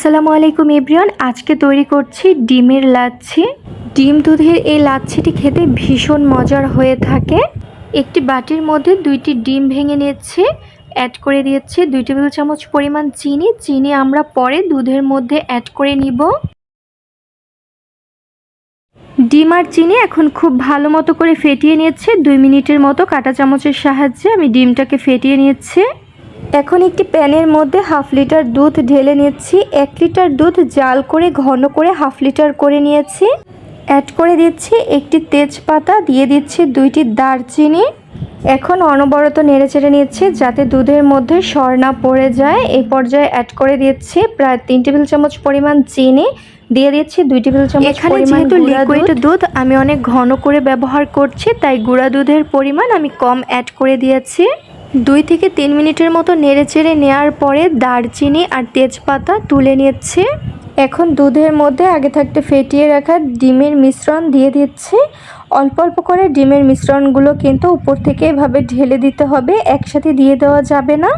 আসসালামু আলাইকুম এভরিওয়ান। আজকে তৈরি করছি ডিমের লাচ্ছি। ডিম দুধের এই লাচ্ছিটি খেতে ভীষণ মজার হয়ে থাকে। একটি বাটির মধ্যে দুইটি ডিম ভেঙে নিচ্ছে অ্যাড করে দিয়েছি দুই টেবিল চামচ পরিমাণ চিনি। চিনি আমরা পরে দুধের মধ্যে অ্যাড করে নিব। ডিম আর চিনি এখন খুব ভালো মতো করে ফেটিয়ে নিচ্ছে দুই মিনিটের মতো কাঁটা চামচের সাহায্যে আমি ডিমটাকে ফেটিয়ে নিচ্ছি এখন একটি প্যানের মধ্যে হাফ লিটার দুধ ঢেলে নিচ্ছি। এক লিটার দুধ জাল করে ঘন করে হাফ লিটার করে নিয়েছি। অ্যাড করে দিচ্ছি একটি তেজপাতা দিয়ে দিচ্ছি দুইটি দারচিনি। এখন অনবরত নেড়ে চেড়ে নিচ্ছি যাতে দুধের মধ্যে সর না পড়ে যায়। এই পর্যায়ে অ্যাড করে দিচ্ছি প্রায় তিন টেবিল চামচ পরিমাণ চিনি দিয়ে দিচ্ছি দুই টেবিল চামচ এখানে যেহেতু লিকুইড দুধ আমি অনেক ঘন করে ব্যবহার করছি তাই গুঁড়া দুধের পরিমাণ আমি কম অ্যাড করে দিয়েছি। দুই থেকে তিন মিনিটের মতো নেড়ে চেড়ে নেওয়ার পরে দারচিনি আর তেজপাতা তুলে নিচ্ছে। এখন দুধের মধ্যে আগে থাকতে ফেটিয়ে রাখা ডিমের মিশ্রণ দিয়ে দিচ্ছে। অল্প অল্প করে ডিমের মিশ্রণগুলো কিন্তু উপর থেকে এভাবে ঢেলে দিতে হবে, একসাথে দিয়ে দেওয়া যাবে না।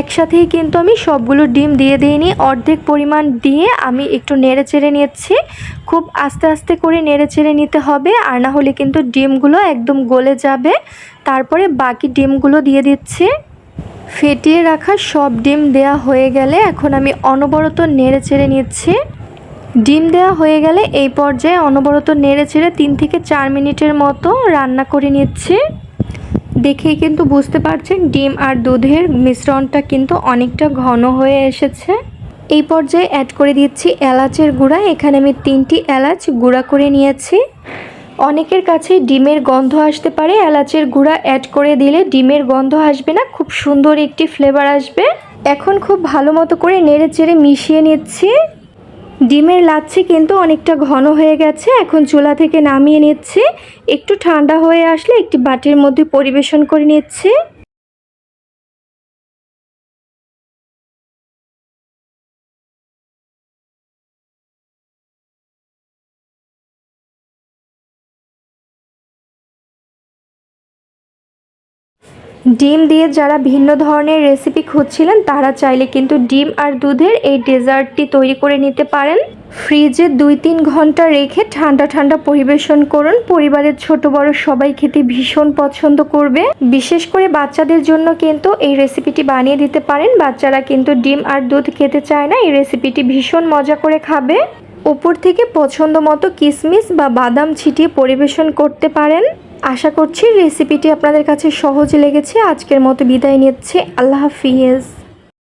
একসাথেই কিন্তু আমি সবগুলো ডিম দিয়ে দিইনি। অর্ধেক পরিমাণ দিয়ে আমি একটু নেড়ে চেড়ে নিচ্ছি। খুব আস্তে আস্তে করে নেড়ে চেড়ে নিতে হবে, আর না হলে কিন্তু ডিমগুলো একদম গলে যাবে। তারপরে বাকি ডিমগুলো দিয়ে দিচ্ছি। ফেটিয়ে রাখা সব ডিম দেয়া হয়ে গেলে এখন আমি অনবরত নেড়ে চেড়ে নিচ্ছি। ডিম দেওয়া হয়ে গেলে এই পর্যায়ে অনবরত নেড়ে চেড়ে তিন থেকে চার মিনিটের মতো রান্না করে নিচ্ছি। দেখেই কিন্তু বুঝতে পারছেন ডিম আর দুধের মিশ্রণটা কিন্তু অনেকটা ঘন হয়ে এসেছে। এই পর্যায়ে অ্যাড করে দিচ্ছি এলাচের গুঁড়া। এখানে আমি তিনটি এলাচ গুঁড়া করে নিয়েছি। অনেকের কাছে ডিমের গন্ধ আসতে পারে। এলাচের গুঁড়া অ্যাড করে দিলে ডিমের গন্ধ আসবে না, খুব সুন্দর একটি ফ্লেভার আসবে। এখন খুব ভালো মতো করে নেড়ে চেড়ে মিশিয়ে নিচ্ছি। ডিমের লাচ্ছি কিন্তু অনেকটা ঘন হয়ে গেছে, এখন চুলা থেকে নামিয়ে নিচ্ছে। একটু ঠান্ডা হয়ে আসলে একটি বাটির মধ্যে পরিবেশন করে নিচ্ছি। ডিম দিয়ে যারা ভিন্ন ধরনের রেসিপি খুঁজছিলেন, তারা চাইলে কিন্তু ডিম আর দুধের এই ডেজার্টটি তৈরি করে নিতে পারেন। ফ্রিজে দুই তিন ঘণ্টা রেখে ঠান্ডা ঠান্ডা পরিবেশন করুন। পরিবারের ছোট, বড় সবাই খেতে ভীষণ পছন্দ করবে। বিশেষ করে বাচ্চাদের জন্য কিন্তু এই রেসিপিটি বানিয়ে দিতে পারেন। বাচ্চারা কিন্তু ডিম আর দুধ খেতে চায় না, এই রেসিপিটি ভীষণ মজা করে খাবে। উপর থেকে পছন্দ মতো কিশমিশ বা বাদাম ছিটিয়ে পরিবেশন করতে পারেন। আশা করছি রেসিপিটি আপনাদের কাছে সহজ লেগেছে। আজকের মতো বিদায় নিচ্ছে। আল্লাহ হাফিজ।